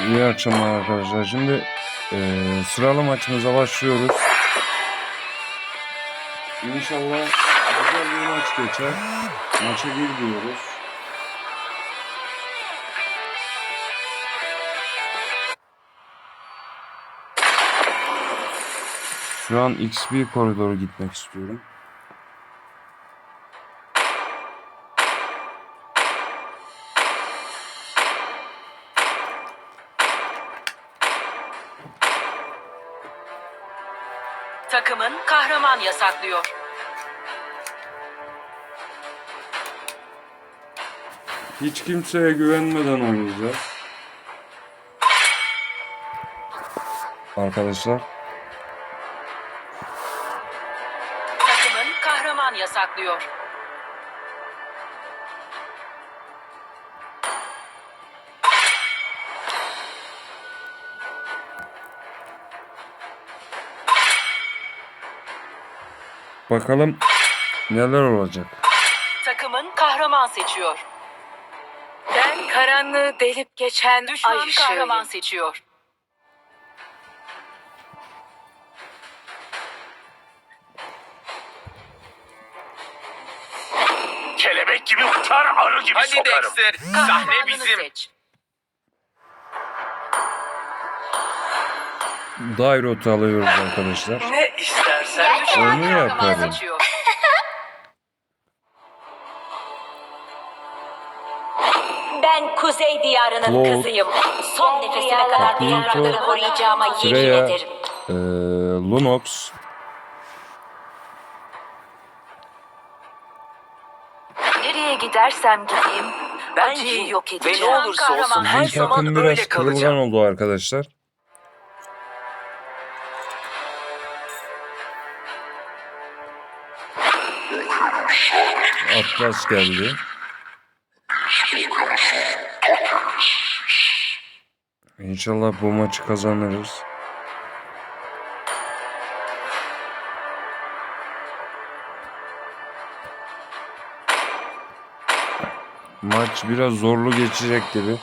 İyi akşamlar arkadaşlar. Şimdi eee sıralı maçımıza başlıyoruz. İnşallah güzel bir maç geçer. Maça bir diyoruz. Şu an XP koridoru gitmek istiyorum. Takımın kahraman yasaklıyor. Hiç kimseye güvenmeden oynayacağız. Arkadaşlar Takımın kahraman yasaklıyor. Bakalım neler olacak. Takımın kahraman seçiyor. Ben karanlığı delip geçen Düşman ay kahraman seçiyor. Kelebek gibi uçar, arı gibi Hadi sokarım. Dexter, sahne bizim. seç. Dairot alıyoruz arkadaşlar. Ne istersen Düşman Onu yaparım. Ben Kuzey Diyarı'nın Claw. kızıyım. Son nefesime kadar Pinto, diyarları koruyacağıma yemin Freya, ederim. eee, Lunox, Nereye gidersem gideyim Ben acıyı yok Ve edeceğim. ne olursa olsun her bizim zaman takım biraz öyle kırılgan kalacağım. oldu arkadaşlar. Atlas geldi. İnşallah bu maçı kazanırız. Maç biraz zorlu geçecek gibi.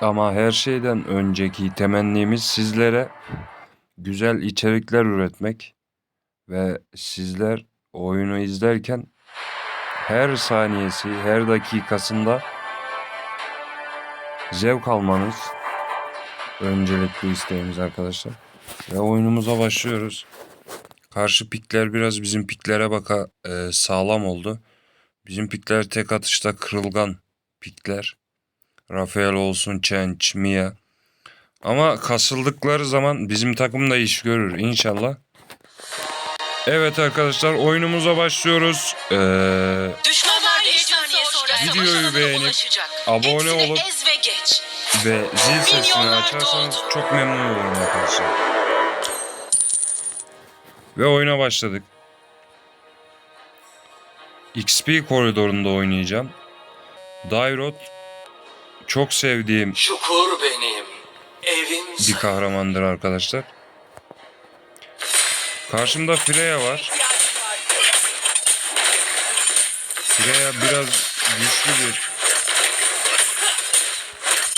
Ama her şeyden önceki temennimiz sizlere güzel içerikler üretmek ve sizler oyunu izlerken her saniyesi, her dakikasında zevk almanız öncelikli isteğimiz arkadaşlar. Ve oyunumuza başlıyoruz. Karşı pikler biraz bizim piklere baka e, sağlam oldu. Bizim pikler tek atışta kırılgan pikler. Rafael olsun, Chench, Mia. Ama kasıldıkları zaman bizim takım da iş görür inşallah. Evet arkadaşlar oyunumuza başlıyoruz. Ee, Düşmanlar 5 saniye sonra Videoyu beğenip, abone olup ve ve zil sesini açarsanız doldu. çok memnun olurum arkadaşlar. Ve oyuna başladık. XP koridorunda oynayacağım. Dairot çok sevdiğim Çukur benim, evim bir kahramandır arkadaşlar. Karşımda Freya var. Freya biraz güçlü bir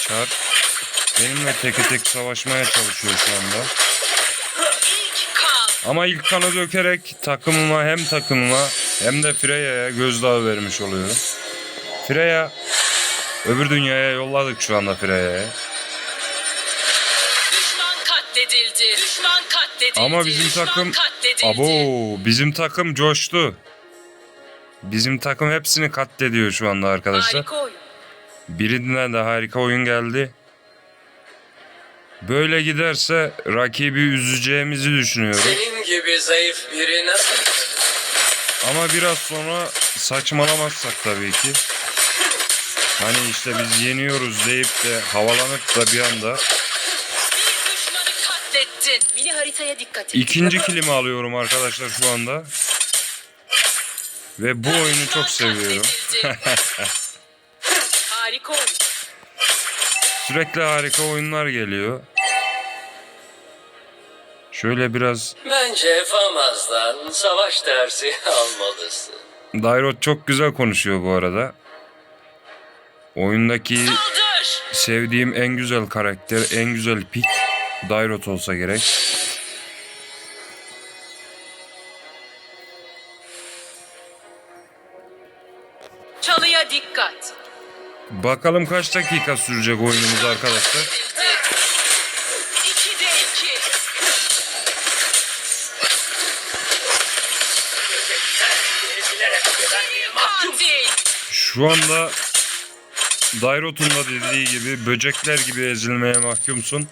çar. Benimle teke tek savaşmaya çalışıyor şu anda. Ama ilk kanı dökerek takımıma hem takımıma hem de Freya'ya gözdağı vermiş oluyorum. Freya öbür dünyaya yolladık şu anda Freya'ya. Düşman katledildi. Düşman katledildi. Ama bizim Düşman takım katledildi. abo bizim takım coştu. Bizim takım hepsini katlediyor şu anda arkadaşlar. Harika oyun. Birinden de harika oyun geldi. Böyle giderse rakibi üzeceğimizi düşünüyorum. Senin gibi zayıf biri nasıl? Ama biraz sonra saçmalamazsak tabii ki. Hani işte biz yeniyoruz deyip de havalanıp da bir anda. Mini haritaya dikkat et. ikinci kilimi alıyorum arkadaşlar şu anda. Ve bu oyunu çok seviyorum. Harika oyun. Sürekli harika oyunlar geliyor. Şöyle Şöyle biraz Bence Famaz'dan savaş dersi almalısın. Dairot çok güzel konuşuyor bu arada. Oyundaki Saldır. sevdiğim en güzel karakter, en güzel pik Dairot olsa gerek. Çalıya dikkat. Bakalım kaç dakika sürecek oyunumuz arkadaşlar. 2'de 2. Katil. Şu anda Dairot'un da dediği gibi böcekler gibi ezilmeye mahkumsun.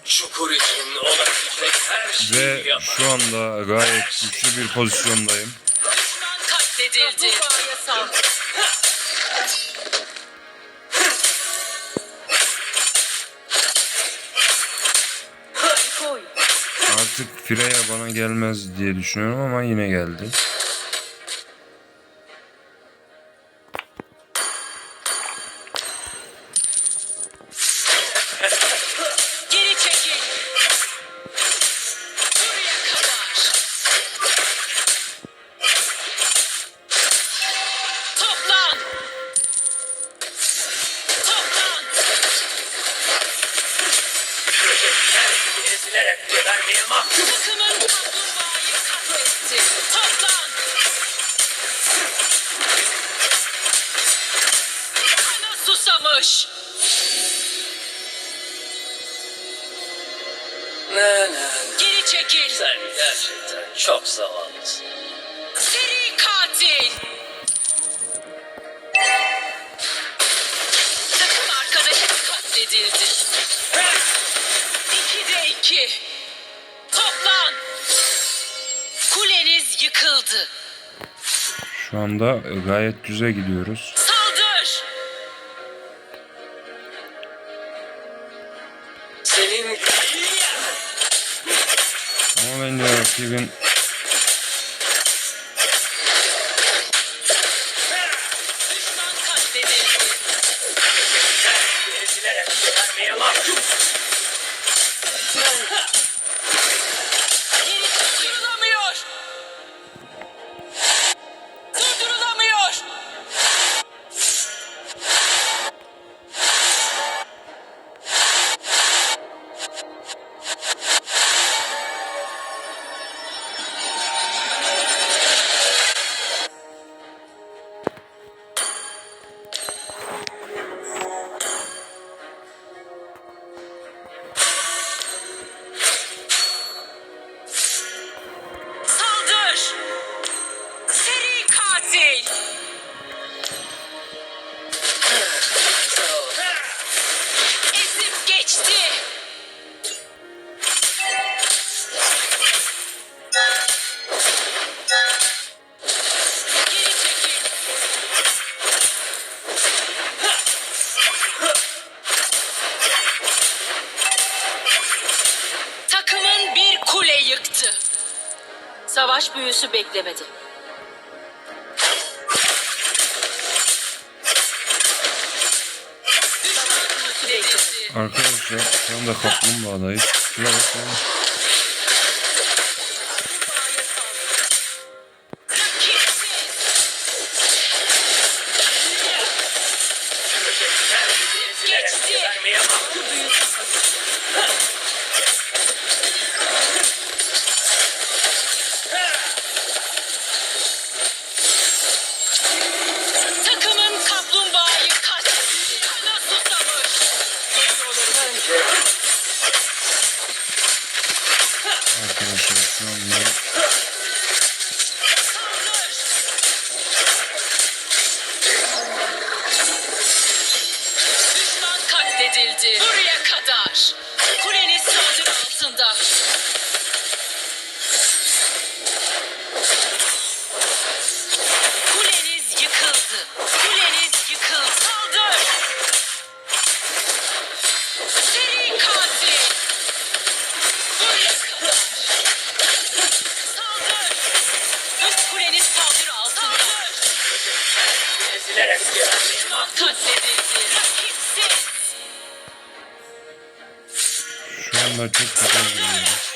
Ve şu anda gayet güçlü bir pozisyondayım. Artık Freya bana gelmez diye düşünüyorum ama yine geldi. Mahkum. Takımın kaplumbağayı katletti. Toplan. Kana susamış. Ne ne. Geri çekil. Sen gerçekten çok zavallısın. Seri katil. Takım arkadaşı katledildi. İkide iki. Toplan. Yıkıldı. Şu anda gayet güzel gidiyoruz. Saldır. Senin Ama bence rakibin kule yıktı. Savaş büyüsü beklemedi. Arkadaşlar şu anda kaplumbağadayız. Şuna bakın. Geçti. Anda çok güzel gidiyoruz.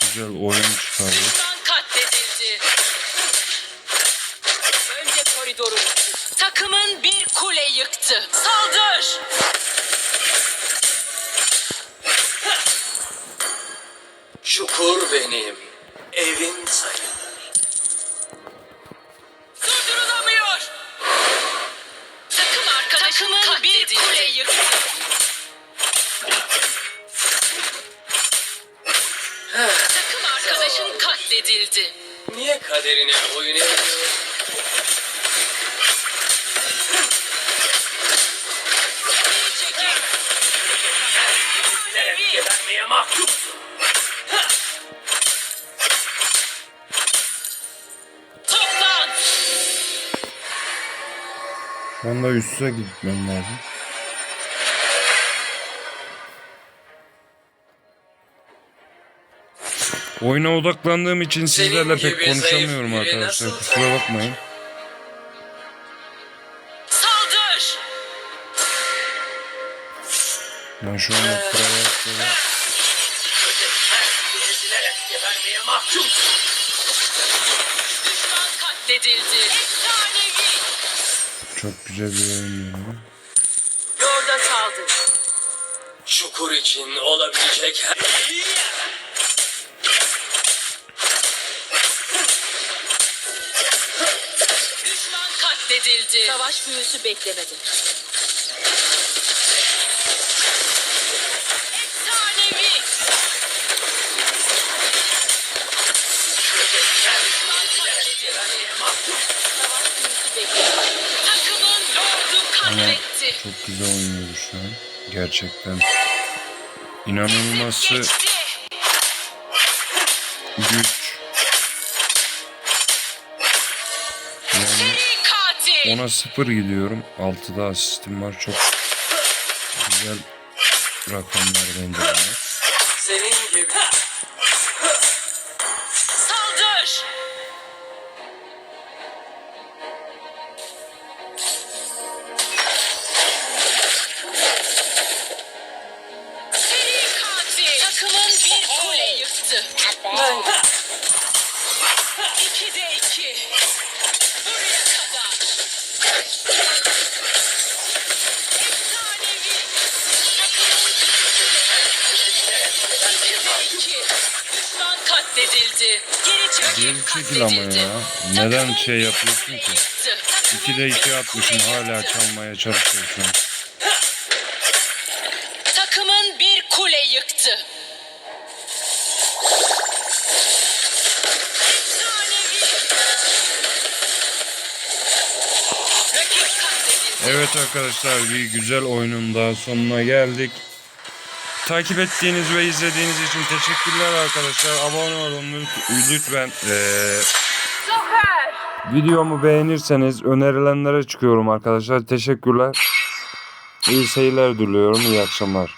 güzel oyun katledildi. Önce koridoru. Takımın bir kule yıktı. Saldır. Çukur benim. Katledildi. Niye kaderine oyun ediyor? Çekil. Giderek gebermeye mahkumsun. Toplan. Şu anda üste gitmem lazım. Oyuna odaklandığım için sizlerle pek gibi konuşamıyorum zayıf biri arkadaşlar. nasıl Kusura bakmayın. Saldır. Ben şu Ezilerek gebermeye. Düşman katledildi. Efsanevi. çok güzel bir oyun yani. Yorda saldır. Çukur için olabilecek her... katledildi. Savaş büyüsü beklemedi. Efsanevi. Katletti. Çok güzel oynuyoruz şu an. Gerçekten. İnanılması güç. 10'a 0 gidiyorum. 6'da asistim var. Çok güzel rakamlar bence. Senin gibi. Katledildi. Geri çekil ama katledildi. ya. Neden şey yapıyorsun ki? yıktı. Takımın 2'de 2 bir atmışım hala çalmaya çalışıyorsun. Takımın bir kule yıktı. Efsanevi. Rakip katledildi. Evet arkadaşlar bir güzel oyunun daha sonuna geldik. Takip ettiğiniz ve izlediğiniz için teşekkürler arkadaşlar. Abone olun lüt- lütfen. Ee, videomu beğenirseniz önerilenlere çıkıyorum arkadaşlar. Teşekkürler. İyi seyirler diliyorum. İyi akşamlar.